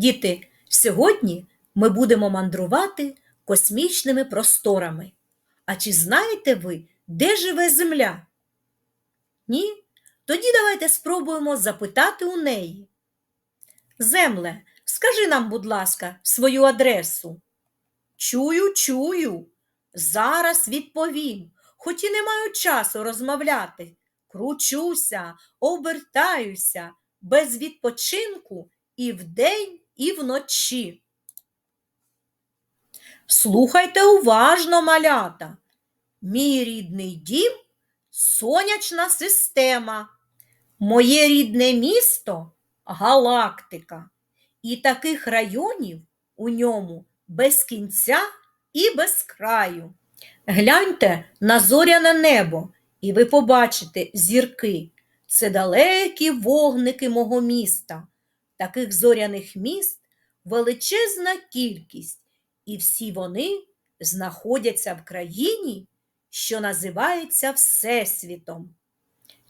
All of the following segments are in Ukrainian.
Діти, сьогодні ми будемо мандрувати космічними просторами. А чи знаєте ви, де живе Земля? Ні? Тоді давайте спробуємо запитати у неї. Земле, скажи нам, будь ласка, свою адресу. Чую, чую. Зараз відповім, хоч і не маю часу розмовляти. Кручуся, обертаюся без відпочинку і вдень, і вночі. Слухайте уважно, малята. Мій рідний дім сонячна система. Моє рідне місто галактика. І таких районів у ньому без кінця і без краю. Гляньте на зоряне небо, і ви побачите зірки. Це далекі вогники мого міста. Таких зоряних міст величезна кількість, і всі вони знаходяться в країні, що називається Всесвітом.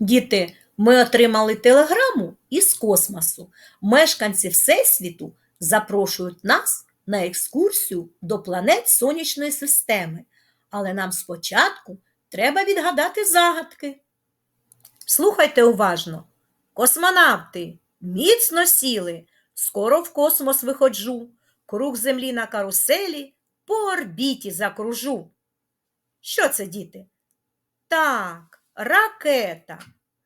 Діти, ми отримали телеграму із космосу. Мешканці Всесвіту запрошують нас на екскурсію до планет Сонячної системи. Але нам спочатку треба відгадати загадки. Слухайте уважно. Космонавти, міцно сіли, скоро в космос виходжу, круг землі на каруселі по орбіті закружу. Що це, діти? Так, ракета.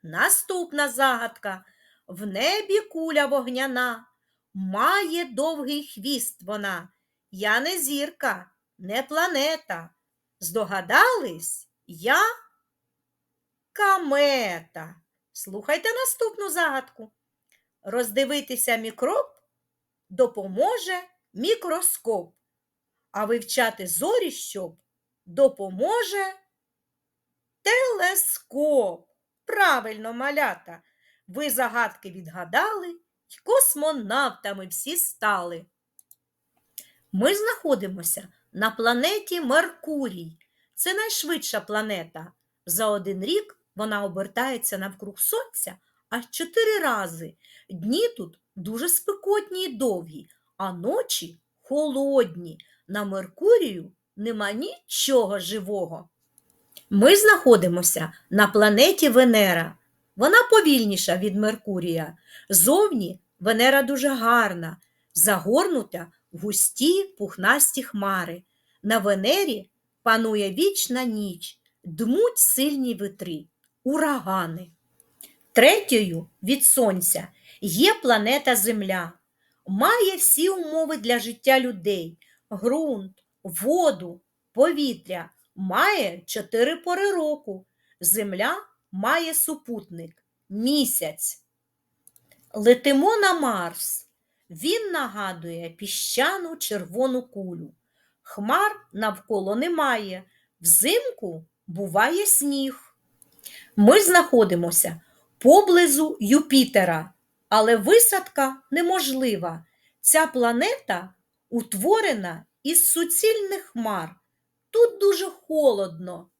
Наступна загадка. В небі куля вогняна, має довгий хвіст вона. Я не зірка, не планета. Здогадались? Я камета. Слухайте наступну загадку. Роздивитися мікроб допоможе мікроскоп, а вивчати зорі, щоб допоможе телескоп. Правильно, малята. Ви загадки відгадали й космонавтами всі стали. Ми знаходимося на планеті Меркурій. Це найшвидша планета. За один рік вона обертається навкруг Сонця аж чотири рази. Дні тут дуже спекотні й довгі, а ночі холодні. На Меркурію нема нічого живого. Ми знаходимося на планеті Венера. Вона повільніша від Меркурія. Зовні Венера дуже гарна, загорнута в густі пухнасті хмари. На Венері панує вічна ніч, дмуть сильні вітри, урагани. Третьою від Сонця є планета Земля. Має всі умови для життя людей: ґрунт, воду, повітря, має чотири пори року. Земля має супутник місяць. Летимо на Марс. Він нагадує піщану червону кулю. Хмар навколо немає. Взимку буває сніг. Ми знаходимося поблизу Юпітера, але висадка неможлива. Ця планета утворена із суцільних хмар. Тут дуже холодно.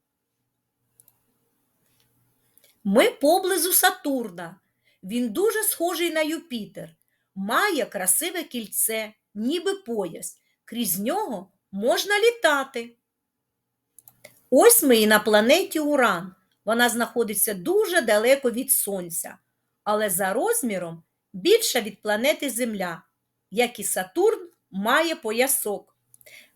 Ми поблизу Сатурна. Він дуже схожий на Юпітер, має красиве кільце, ніби пояс. Крізь нього можна літати. Ось ми і на планеті Уран. Вона знаходиться дуже далеко від Сонця, але за розміром більша від планети Земля, як і Сатурн має поясок.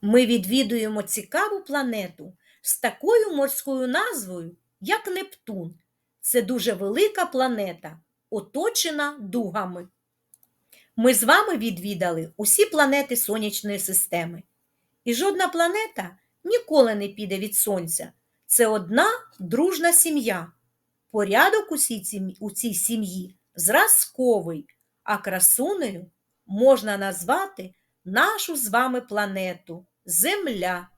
Ми відвідуємо цікаву планету з такою морською назвою, як Нептун. Це дуже велика планета, оточена дугами. Ми з вами відвідали усі планети Сонячної системи. І жодна планета ніколи не піде від Сонця. Це одна дружна сім'я. Порядок у цій сім'ї- зразковий, а красунею можна назвати нашу з вами планету Земля.